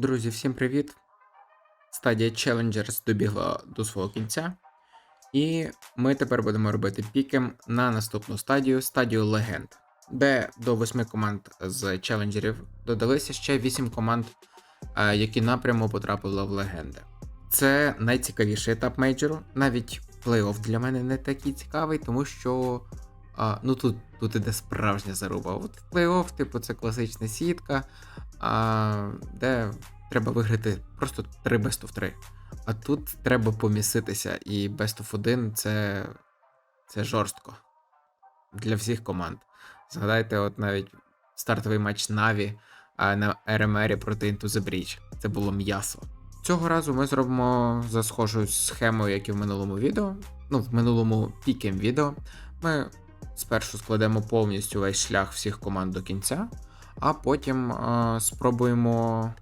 Друзі, всім привіт! Стадія Challengers добігла до свого кінця. І ми тепер будемо робити пікем на наступну стадію стадію легенд, де до 8 команд з челенджерів додалися ще 8 команд, е, які напряму потрапили в легенди. Це найцікавіший етап мейджору. Навіть плей-офф для мене не такий цікавий, тому що а, ну тут, тут іде справжня заруба. От плей-офф, типу, це класична сітка, а, де треба виграти просто 3 best of 3. А тут треба поміситися, і best of 1 це, це жорстко для всіх команд. Згадайте, от навіть стартовий матч Наві на РМРі проти Breach. Це було м'ясо. Цього разу ми зробимо за схожою схемою, як і в минулому відео. Ну, в минулому пікем відео. Ми спершу складемо повністю весь шлях всіх команд до кінця, а потім а, спробуємо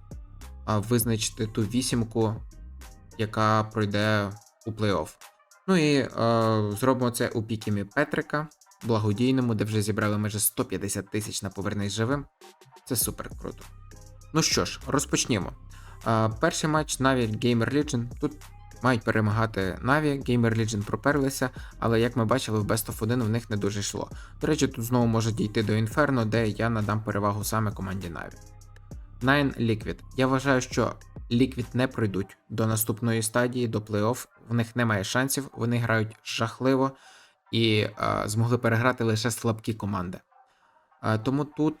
а, визначити ту вісімку, яка пройде у плей-офф. Ну і е, зробимо це у пікемі Петрика, благодійному, де вже зібрали майже 150 тисяч на повернись живим. Це супер круто. Ну що ж, розпочнімо. Е, перший матч Na'Vi Gamer Legion. Тут мають перемагати Na'Vi, Gamer Legion проперлися, але як ми бачили, в Best of 1 в них не дуже йшло. До речі, тут знову може дійти до Inferno, де я надам перевагу саме команді Na'Vi. Nine Liquid. Я вважаю, що Liquid не пройдуть до наступної стадії, до плей-офф. В них немає шансів, вони грають жахливо і е, змогли переграти лише слабкі команди. Е, тому тут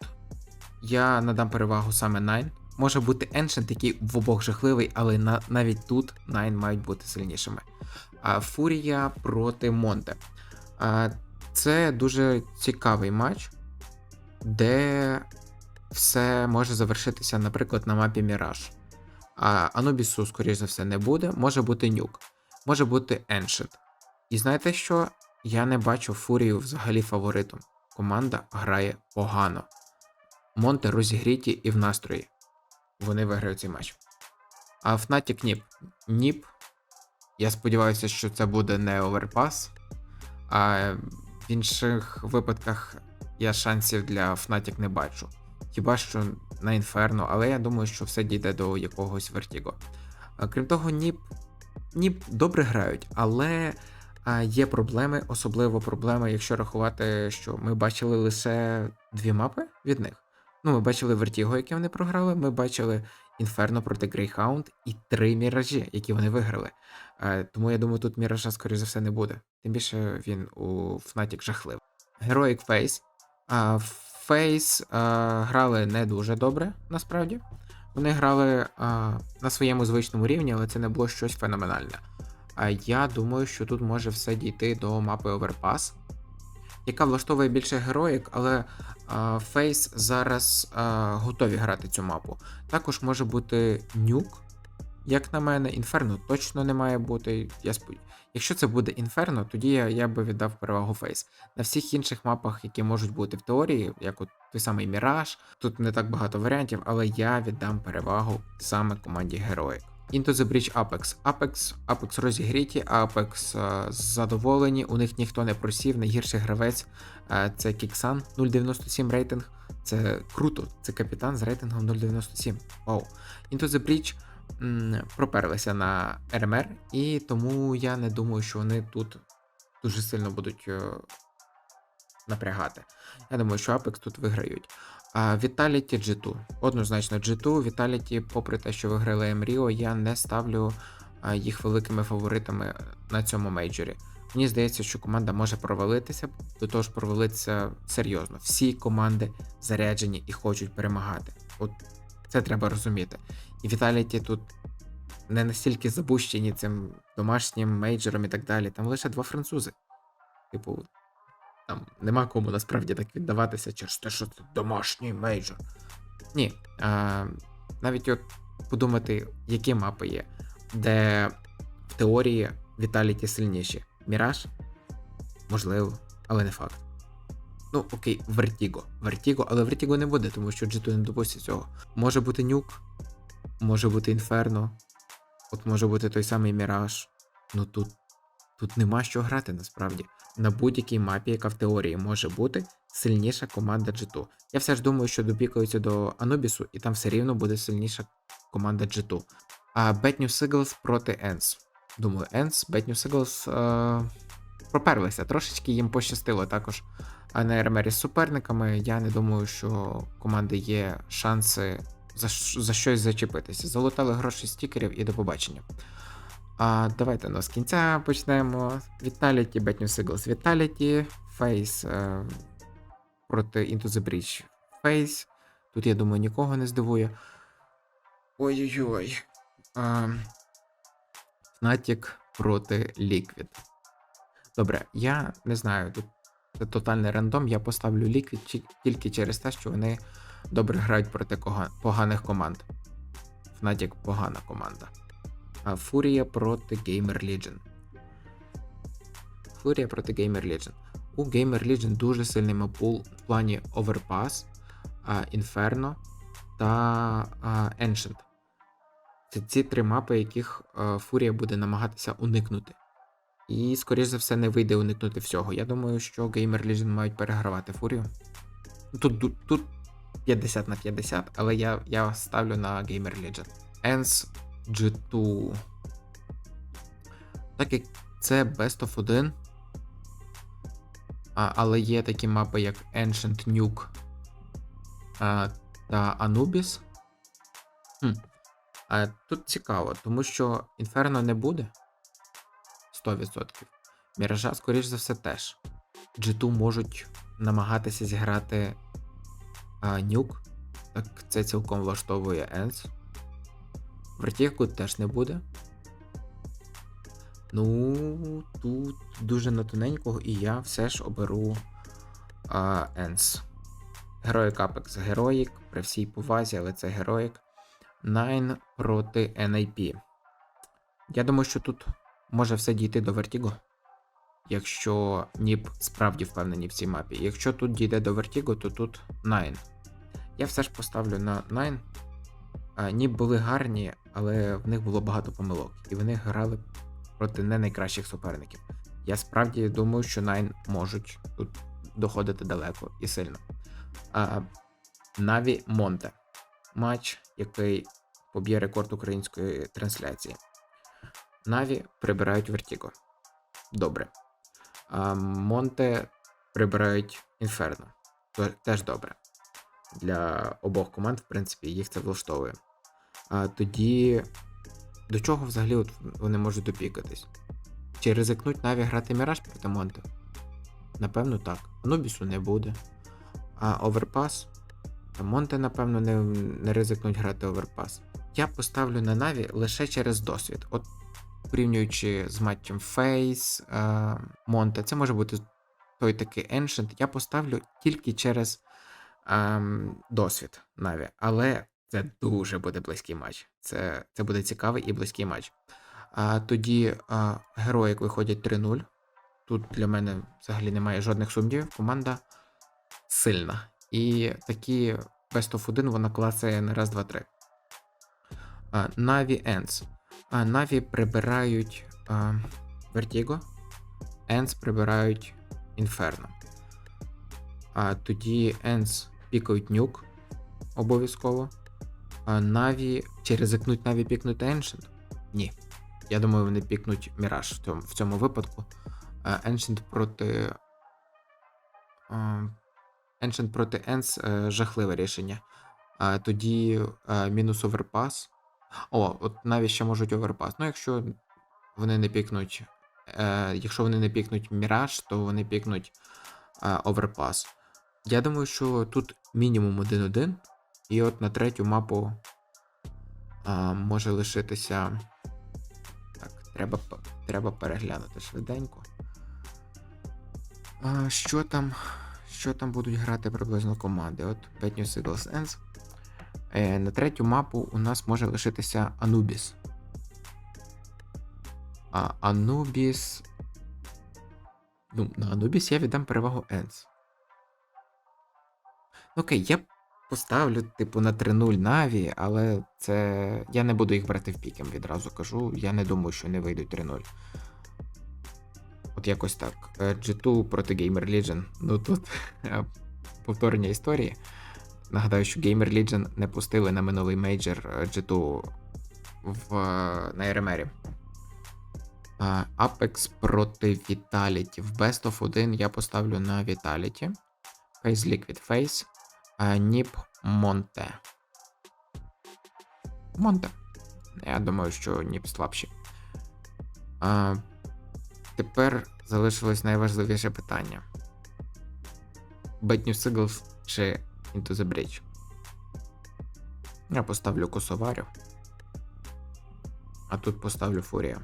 я надам перевагу саме Nine. Може бути Ancient, який в обох жахливий, але на, навіть тут Nine мають бути сильнішими. А Фурія проти Монте. А, Це дуже цікавий матч, де все може завершитися, наприклад, на мапі Міраж. А Анубісу, скоріш за все, не буде. Може бути нюк, може бути Ancient. І знаєте що? Я не бачу Фурію взагалі фаворитом. Команда грає погано. Монте розігріті і в настрої. Вони виграють цей матч. А Fnatic Ніп. Ніп. Я сподіваюся, що це буде не оверпас. А в інших випадках я шансів для Fnatic не бачу. Хіба що на Інферно, але я думаю, що все дійде до якогось Вертіго. Крім того, Ніп Ніп добре грають, але є проблеми, особливо проблеми, якщо рахувати, що ми бачили лише дві мапи від них. Ну, ми бачили Вертіго, яке вони програли, ми бачили Інферно проти Greyhound і три міражі, які вони виграли. Е, Тому я думаю, тут міража, скоріш за все, не буде. Тим більше він у Fnatic жахливий. Heroic Face. А, Face а, грали не дуже добре, насправді. Вони грали а, на своєму звичному рівні, але це не було щось феноменальне. А я думаю, що тут може все дійти до мапи Overpass, яка влаштовує більше героїк, але Фейс зараз готові грати цю мапу. Також може бути нюк, як на мене, Інферно точно не має бути. Я спод... Якщо це буде Інферно, тоді я, я би віддав перевагу Фейс. На всіх інших мапах, які можуть бути в теорії, як от той самий Міраж, тут не так багато варіантів, але я віддам перевагу саме команді героїк. Into the Breach Apex. Apex, Apex розігріті, Apex е, задоволені, у них ніхто не просів, найгірший гравець е, це Кіксан 0,97 рейтинг. Це круто, це капітан з рейтингом 0,97. Вау. Into the Breach м, проперлися на РМР, і тому я не думаю, що вони тут дуже сильно будуть е, напрягати. Я думаю, що Apex тут виграють. А Vitality G2. Однозначно G2, Vitality, попри те, що виграли Емріо, я не ставлю їх великими фаворитами на цьому мейджорі. Мені здається, що команда може провалитися, до того ж провалитися серйозно. Всі команди заряджені і хочуть перемагати. От це треба розуміти. І Vitality тут не настільки забущені цим домашнім мейджором і так далі. Там лише два французи. Типу, там нема кому насправді так віддаватися через те, що це домашній мейджор. Ні. А, навіть от подумати, які мапи є, де в теорії Віталіті сильніші. Міраж? Можливо, але не факт. Ну, окей, Вертіго. Вертіго, але Вертіго не буде, тому що G2 не допустить цього. Може бути нюк, може бути Інферно, от може бути той самий Міраж. Ну тут Тут нема що грати насправді. На будь-якій мапі, яка в теорії може бути, сильніша команда G2. Я все ж думаю, що допікаються до Анубісу, і там все рівно буде сильніша команда G2. А Bad News Eagles проти ENS. Думаю, ENS, Bad News Eagles е, проперлися. Трошечки їм пощастило також а на РМРі з суперниками. Я не думаю, що команди є шанси за, за щось зачепитися. Залутали гроші стікерів і до побачення. А, давайте ну, з кінця почнемо. Vitality, Bad News Eagles Vitality, Face е, проти Into the Breach Face. Тут, я думаю, нікого не здивує. Ой-ой-ой. Fnatic проти Liquid. Добре, я не знаю, тут це тотальний рандом. Я поставлю Liquid тільки через те, що вони добре грають проти поганих команд. Fnatic погана команда. Фурія проти Gamer Legion. Фурія проти Gamer Legion. У Gamer Legion дуже сильний мапул в плані Overpass, Inferno та Ancient. Це ці три мапи, яких Фурія буде намагатися уникнути. І, скоріш за все, не вийде уникнути всього. Я думаю, що Gamer Legion мають перегравати Фурію. Тут, тут, тут 50 на 50, але я, я ставлю на Gamer Legion. ENS G2. Так як це Best of 1. А, але є такі мапи, як Ancient Nuke а, та Anubis. Хм. А тут цікаво, тому що Inferno не буде 100%. Міража, скоріш за все, теж. G2 можуть намагатися зіграти а, нюк. Так це цілком влаштовує Енс. Вертіку теж не буде. Ну, тут дуже на тоненького, і я все ж оберу а, Енс. Героїк Apex Героїк, при всій повазі, але це героїк. Nine проти NIP. Я думаю, що тут може все дійти до Vertigo. Якщо Ніп справді впевнені в цій мапі. Якщо тут дійде до Vertigo, то тут Nine. Я все ж поставлю на. А, Ніп були гарні, але в них було багато помилок. І вони грали проти не найкращих суперників. Я справді думаю, що Nine можуть тут доходити далеко і сильно. А, Наві Монте. Матч, який поб'є рекорд української трансляції. Наві прибирають Вертіго. Добре. А Монте прибирають Інферно. Теж добре. Для обох команд, в принципі, їх це влаштовує. А тоді до чого взагалі от вони можуть допікатись? Чи ризикнуть Наві грати Міраж проти Монте? Напевно, так. Нубісу не буде. А Оверпас? Та Монте, напевно, не, не ризикнуть грати Оверпас. Я поставлю на Наві лише через досвід. От порівнюючи з матчем Фейс, е, Монте, це може бути той такий Ancient. Я поставлю тільки через ем, досвід Наві. Але це дуже буде близький матч. Це, це буде цікавий і близький матч. А тоді а, героїк виходять 3-0. Тут для мене взагалі немає жодних сумнівів. Команда сильна. І такі Best of 1 вона класає на раз, два, три. Na'Vi Ends. А, прибирають а, Vertigo. Ends прибирають Inferno. А тоді Ends пікають нюк обов'язково. Na'Vi чи ризикнуть Na'Vi пікнути Ancient? Ні. Я думаю, вони пікнуть Mirage в цьому, в цьому випадку. Ancient проти. Ancient проти Ends е, жахливе рішення. Тоді е, мінус оверпас. О, от навіть ще можуть оверпас. Ну, якщо вони не пікнуть. Е, якщо вони не пікнуть Міраж, то вони пікнуть е, оверпас. Я думаю, що тут мінімум 1-1. І от на третю мапу а, може лишитися. Так, треба, треба переглянути швиденько. А, що там? Що там будуть грати приблизно команди? От Bad News Eagles Ends. Е, на третю мапу у нас може лишитися Anubis. А Anubis. Ну, на Anubis я віддам перевагу Ends. Окей, я поставлю, типу, на 3-0 Наві, але це. Я не буду їх брати в пікем, відразу кажу. Я не думаю, що не вийдуть 3-0. От якось так. Е, G2 проти Gamer Legion. Ну тут е, повторення історії. Нагадаю, що Gamer Legion не пустили на минулий мейджор е, G2 в, е, на РМРі. Е, Apex проти Vitality. В Best of 1 я поставлю на Vitality. Face Liquid Face. Ніп Монте. Монте. Я думаю, що Ніп слабші. А, тепер залишилось найважливіше питання: News Eagles чи Into the Bridge? Я поставлю косоварю. А тут поставлю Фурія.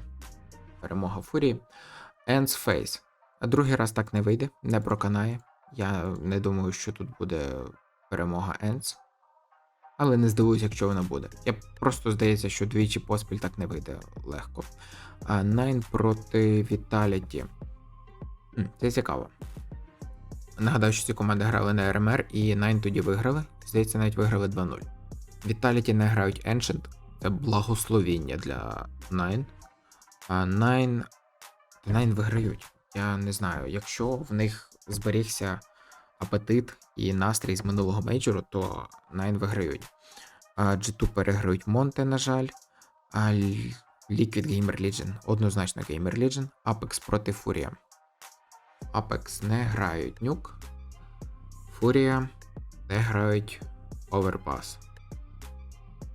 Перемога Фурії. Ends Face. Другий раз так не вийде, не проканає. Я не думаю, що тут буде перемога Ends. Але не здивуюсь, якщо вона буде. Я просто здається, що двічі поспіль так не вийде легко. Найн проти. М, Це цікаво. Нагадаю, що ці команди грали на РМР і Nine тоді виграли. Здається, навіть виграли 2-0. Vitality не грають Ancient. Це благословіння для. А Nine. Nine виграють. Я не знаю, якщо в них зберігся апетит і настрій з минулого мейджору, то Nine виграють. G2 переграють Монте, на жаль. Liquid Gamer Legion. Однозначно Gamer Legion. Apex проти Фурія. Apex не грають нюк. Фурія не грають Overpass.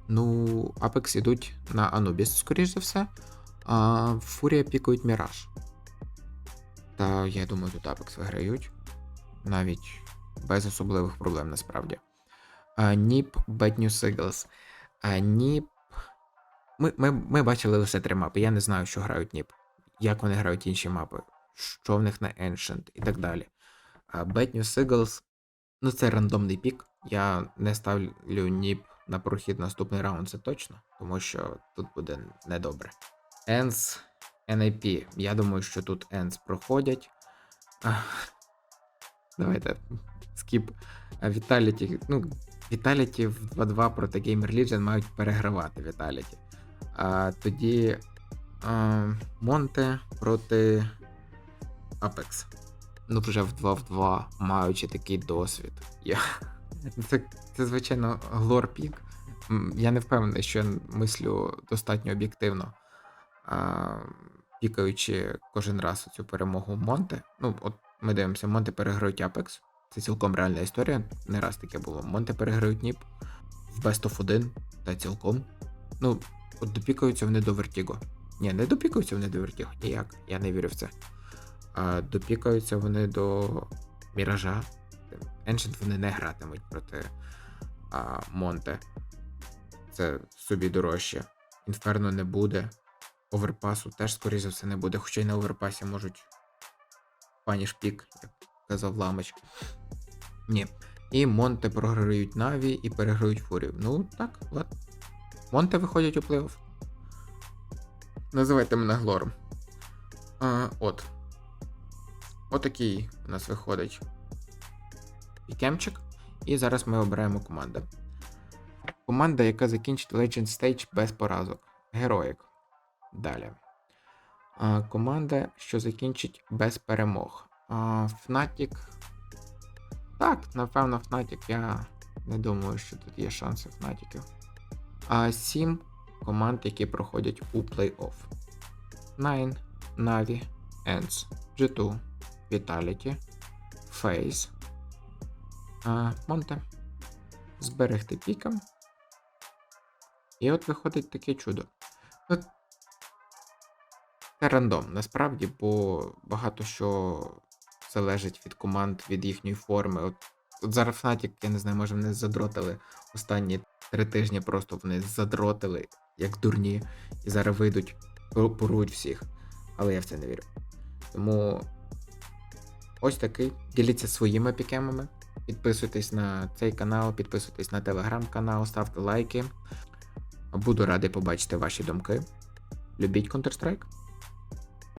Ну, Apex ідуть на Anubis, скоріш за все. А Фурія пікають Міраж. Та я думаю, тут Apex виграють. Навіть без особливих проблем насправді. Ніп Bad Eagles. А, Ніп. Ми, ми, ми бачили лише три мапи. Я не знаю, що грають Ніп. Як вони грають інші мапи, що в них на Ancient і так далі. Bad News Eagles. Ну, це рандомний пік. Я не ставлю Ніп на прохід наступний раунд, це точно, тому що тут буде недобре. Ends NIP. Я думаю, що тут Ends проходять. Давайте. Скіп. Віталіті. Ну, Віталіті в 2-2 проти Gamer Legion мають перегравати Віталіті. А тоді а, Монте проти Apex. Ну, вже в 2 в 2, маючи такий досвід. Я... Це, це, звичайно, глор-пік. Я не впевнений, що я мислю достатньо об'єктивно, а, пікаючи кожен раз цю перемогу Монте. Ну, от ми дивимося, Монте переграють Apex. Це цілком реальна історія. Не раз таке було. Монте переграють Ніп в Best of 1 та цілком. Ну, от допікаються вони до Vertigo. Ні, не допікаються вони до Vertigo. Ніяк. Я не вірю в це. А допікаються вони до Міража. Ancient вони не гратимуть проти а, Монте. Це собі дорожче. Інферно не буде. Оверпасу теж, скоріше за все, не буде. Хоча й на оверпасі можуть пані Шпік, як казав Ламич. Ні. І Монте програють Наві і переграють Фурію. Ну, так, ладно. Монте виходять у плей-офф. Називайте мене Глором. А, от. Отакий у нас виходить пікемчик. І зараз ми обираємо команду. Команда, яка закінчить Legend Stage без поразок. Героїк. Далі. Команда, що закінчить без перемог. Fnatic. Так, напевно, Fnatic. Я не думаю, що тут є шанси Fnatic. А 7 команд, які проходять у плей-офф. Nine, Na'Vi, Ents, G2, Vitality, а, Монте. Зберегти піком. І от виходить таке чудо. Це рандом, насправді, бо багато що залежить від команд, від їхньої форми. От, от зараз Fnatic, я не знаю, може вони задротили останні три тижні, просто вони задротили, як дурні, і зараз вийдуть, пору- порують всіх. Але я в це не вірю. Тому ось такий. Діліться своїми пікемами. Підписуйтесь на цей канал, підписуйтесь на телеграм-канал, ставте лайки. Буду радий побачити ваші думки. Любіть Counter-Strike.